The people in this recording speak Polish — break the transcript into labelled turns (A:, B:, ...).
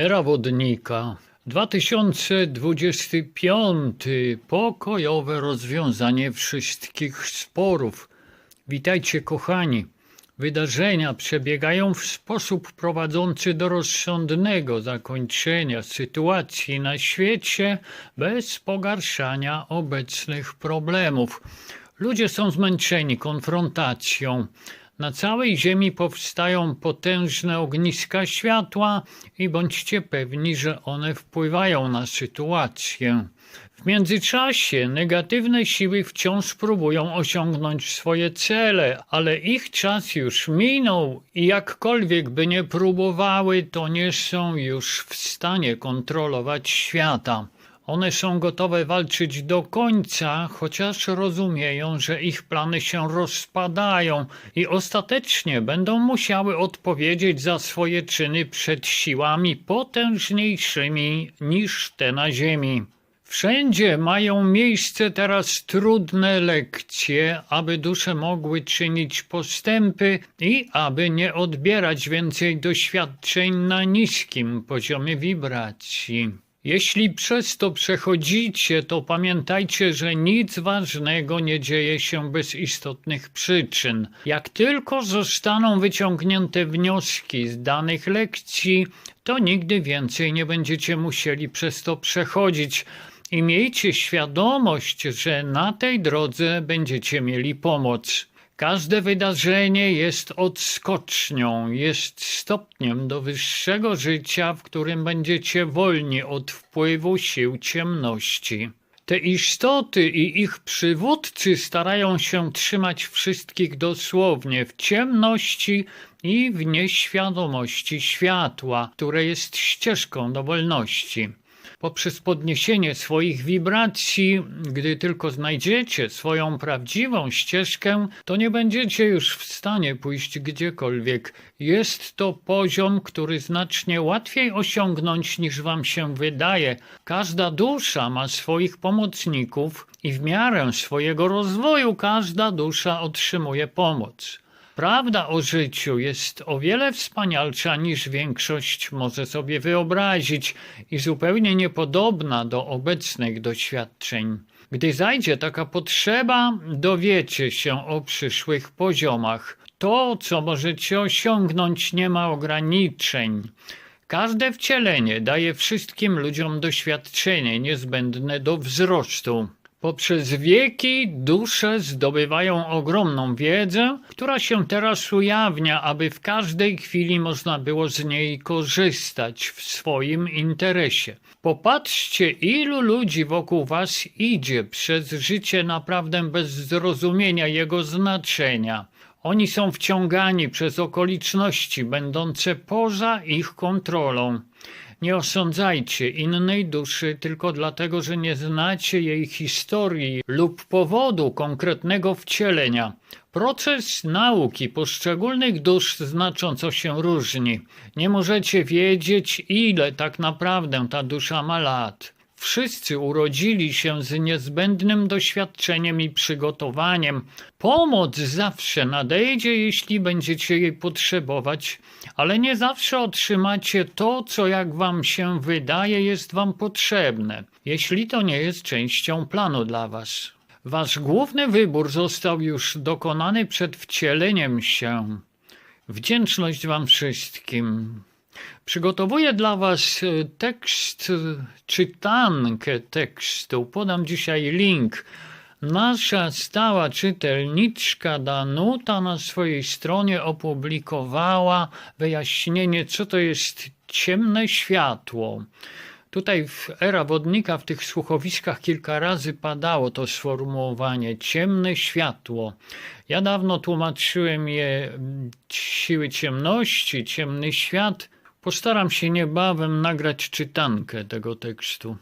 A: Era wodnika 2025 pokojowe rozwiązanie wszystkich sporów. Witajcie kochani. Wydarzenia przebiegają w sposób prowadzący do rozsądnego zakończenia sytuacji na świecie bez pogarszania obecnych problemów. Ludzie są zmęczeni konfrontacją. Na całej Ziemi powstają potężne ogniska światła i bądźcie pewni, że one wpływają na sytuację. W międzyczasie negatywne siły wciąż próbują osiągnąć swoje cele, ale ich czas już minął i jakkolwiek by nie próbowały, to nie są już w stanie kontrolować świata. One są gotowe walczyć do końca, chociaż rozumieją, że ich plany się rozpadają i ostatecznie będą musiały odpowiedzieć za swoje czyny przed siłami potężniejszymi niż te na Ziemi. Wszędzie mają miejsce teraz trudne lekcje, aby dusze mogły czynić postępy i aby nie odbierać więcej doświadczeń na niskim poziomie wibracji. Jeśli przez to przechodzicie, to pamiętajcie, że nic ważnego nie dzieje się bez istotnych przyczyn. Jak tylko zostaną wyciągnięte wnioski z danych lekcji, to nigdy więcej nie będziecie musieli przez to przechodzić. I miejcie świadomość, że na tej drodze będziecie mieli pomoc. Każde wydarzenie jest odskocznią, jest stopniem do wyższego życia, w którym będziecie wolni od wpływu sił ciemności. Te istoty i ich przywódcy starają się trzymać wszystkich dosłownie w ciemności i w nieświadomości światła, które jest ścieżką do wolności poprzez podniesienie swoich wibracji, gdy tylko znajdziecie swoją prawdziwą ścieżkę, to nie będziecie już w stanie pójść gdziekolwiek. Jest to poziom, który znacznie łatwiej osiągnąć niż wam się wydaje. Każda dusza ma swoich pomocników i w miarę swojego rozwoju każda dusza otrzymuje pomoc. Prawda o życiu jest o wiele wspanialsza niż większość może sobie wyobrazić i zupełnie niepodobna do obecnych doświadczeń. Gdy zajdzie taka potrzeba, dowiecie się o przyszłych poziomach. To, co możecie osiągnąć, nie ma ograniczeń. Każde wcielenie daje wszystkim ludziom doświadczenie niezbędne do wzrostu. Poprzez wieki dusze zdobywają ogromną wiedzę, która się teraz ujawnia, aby w każdej chwili można było z niej korzystać w swoim interesie. Popatrzcie, ilu ludzi wokół Was idzie przez życie naprawdę bez zrozumienia jego znaczenia. Oni są wciągani przez okoliczności będące poza ich kontrolą. Nie osądzajcie innej duszy tylko dlatego, że nie znacie jej historii lub powodu konkretnego wcielenia. Proces nauki poszczególnych dusz znacząco się różni. Nie możecie wiedzieć, ile tak naprawdę ta dusza ma lat. Wszyscy urodzili się z niezbędnym doświadczeniem i przygotowaniem. Pomoc zawsze nadejdzie, jeśli będziecie jej potrzebować, ale nie zawsze otrzymacie to, co jak wam się wydaje jest wam potrzebne, jeśli to nie jest częścią planu dla was. Wasz główny wybór został już dokonany przed wcieleniem się. Wdzięczność wam wszystkim. Przygotowuję dla Was e, tekst, e, czytankę tekstu. Podam dzisiaj link. Nasza stała czytelniczka Danuta na swojej stronie opublikowała wyjaśnienie, co to jest ciemne światło. Tutaj w era wodnika w tych słuchowiskach kilka razy padało to sformułowanie ciemne światło. Ja dawno tłumaczyłem je siły ciemności, ciemny świat. Postaram się niebawem nagrać czytankę tego tekstu.